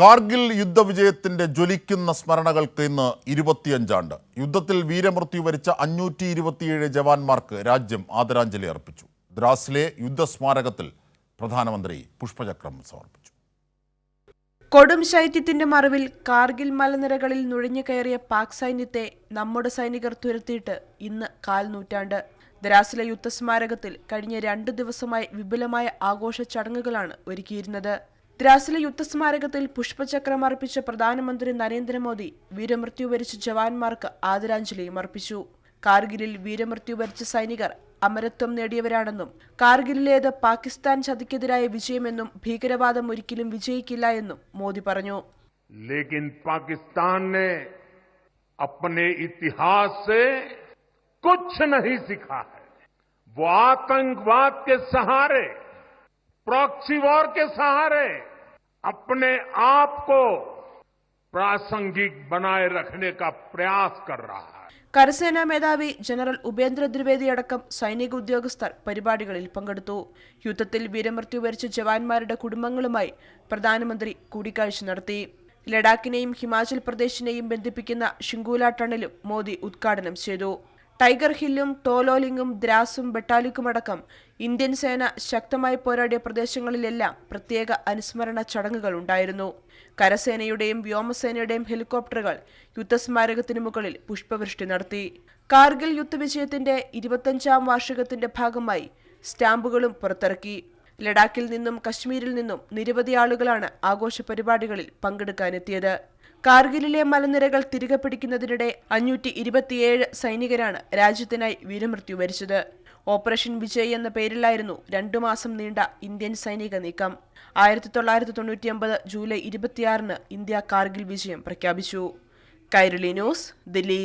കാർഗിൽ യുദ്ധവിജയത്തിന്റെ ജ്വലിക്കുന്ന സ്മരണകൾക്ക് ഇന്ന് ഇരുപത്തിയഞ്ചാണ്ട്. യുദ്ധത്തിൽ വീരമൃത്യു വരിച്ച അഞ്ഞൂറ്റി ഇരുപത്തിയേഴ് ജവാന്മാർക്ക് രാജ്യം ആദരാഞ്ജലി അർപ്പിച്ചു. ദ്രാസിലെ യുദ്ധസ്മാരകത്തിൽ പ്രധാനമന്ത്രി പുഷ്പചക്രം സമർപ്പിച്ചു. കൊടും ശൈത്യത്തിന്റെ മറവിൽ കാർഗിൽ മലനിരകളിൽ നുഴഞ്ഞു കയറിയ പാക് സൈന്യത്തെ നമ്മുടെ സൈനികർ തുരത്തിയിട്ട് ഇന്ന് കാൽ നൂറ്റാണ്ട് ദ്രാസിലെ യുദ്ധസ്മാരകത്തിൽ കഴിഞ്ഞ രണ്ട് ദിവസമായി വിപുലമായ ആഘോഷ ചടങ്ങുകളാണ് ഒരുക്കിയിരുന്നത്. ദ്രാസിലെ യുദ്ധസ്മാരകത്തിൽ പുഷ്പചക്രം അർപ്പിച്ച പ്രധാനമന്ത്രി നരേന്ദ്രമോദി വീരമൃത്യു വരിച്ച ജവാന്മാർക്ക് ആദരാഞ്ജലിയും അർപ്പിച്ചു കാർഗിലിൽ വീരമൃത്യു വരിച്ച സൈനികർ അമരത്വം നേടിയവരാണെന്നും കാർഗിലിലേത് പാകിസ്ഥാൻ ചതിക്കെതിരായ വിജയമെന്നും ഭീകരവാദം ഒരിക്കലും വിജയിക്കില്ല എന്നും മോദി പറഞ്ഞു लेकिन पाकिस्तान ने अपने इतिहास से कुछ नहीं सीखा है वो आतंकवाद के सहारे प्रॉक्सी वॉर के सहारे अपने आप को प्रासंगिक बनाए रखने का प्रयास कर रहा है കരസേനാ മേധാവി ജനറൽ ഉപേന്ദ്ര ദ്വിവേദി അടക്കം സൈനിക ഉദ്യോഗസ്ഥർ പരിപാടികളിൽ പങ്കെടുത്തു യുദ്ധത്തിൽ വീരമൃത്യു വരിച്ച ജവാന്മാരുടെ കുടുംബങ്ങളുമായി പ്രധാനമന്ത്രി കൂടിക്കാഴ്ച നടത്തി ലഡാക്കിനെയും ഹിമാചൽ പ്രദേശിനെയും ബന്ധിപ്പിക്കുന്ന ഷിങ്കൂല ടണലും മോദി ഉദ്ഘാടനം ചെയ്തു ടൈഗർ ഹില്ലും ടോലോലിംഗും ദ്രാസും ബെട്ടാലിക്കുമടക്കം ഇന്ത്യൻ സേന ശക്തമായി പോരാടിയ പ്രദേശങ്ങളിലെല്ലാം പ്രത്യേക അനുസ്മരണ ചടങ്ങുകൾ ഉണ്ടായിരുന്നു. കരസേനയുടെയും വ്യോമസേനയുടെയും ഹെലികോപ്റ്ററുകൾ യുദ്ധസ്മാരകത്തിനു മുകളിൽ പുഷ്പവൃഷ്ടി നടത്തി. കാർഗിൽ യുദ്ധവിജയത്തിന്റെ ഇരുപത്തഞ്ചാം വാർഷികത്തിന്റെ ഭാഗമായി സ്റ്റാമ്പുകളും പുറത്തിറക്കി. ലഡാക്കിൽ നിന്നും കശ്മീരിൽ നിന്നും നിരവധി ആളുകളാണ് ആഘോഷ പരിപാടികളിൽ പങ്കെടുക്കാനെത്തിയത്. കാർഗിലിലെ മലനിരകൾ തിരികെ പിടിക്കുന്നതിനിടെ അഞ്ഞൂറ്റി ഇരുപത്തിയേഴ് സൈനികരാണ് രാജ്യത്തിനായി വീരമൃത്യു വരിച്ചത്. ഓപ്പറേഷൻ വിജയ് എന്ന പേരിലായിരുന്നു രണ്ടു മാസം നീണ്ട ഇന്ത്യൻ സൈനിക നീക്കം. ആയിരത്തി തൊള്ളായിരത്തി തൊണ്ണൂറ്റിയൊമ്പത് ജൂലൈ ഇരുപത്തിയാറിന് ഇന്ത്യ കാർഗിൽ വിജയം പ്രഖ്യാപിച്ചു. കൈരളി ന്യൂസ് ദില്ലി.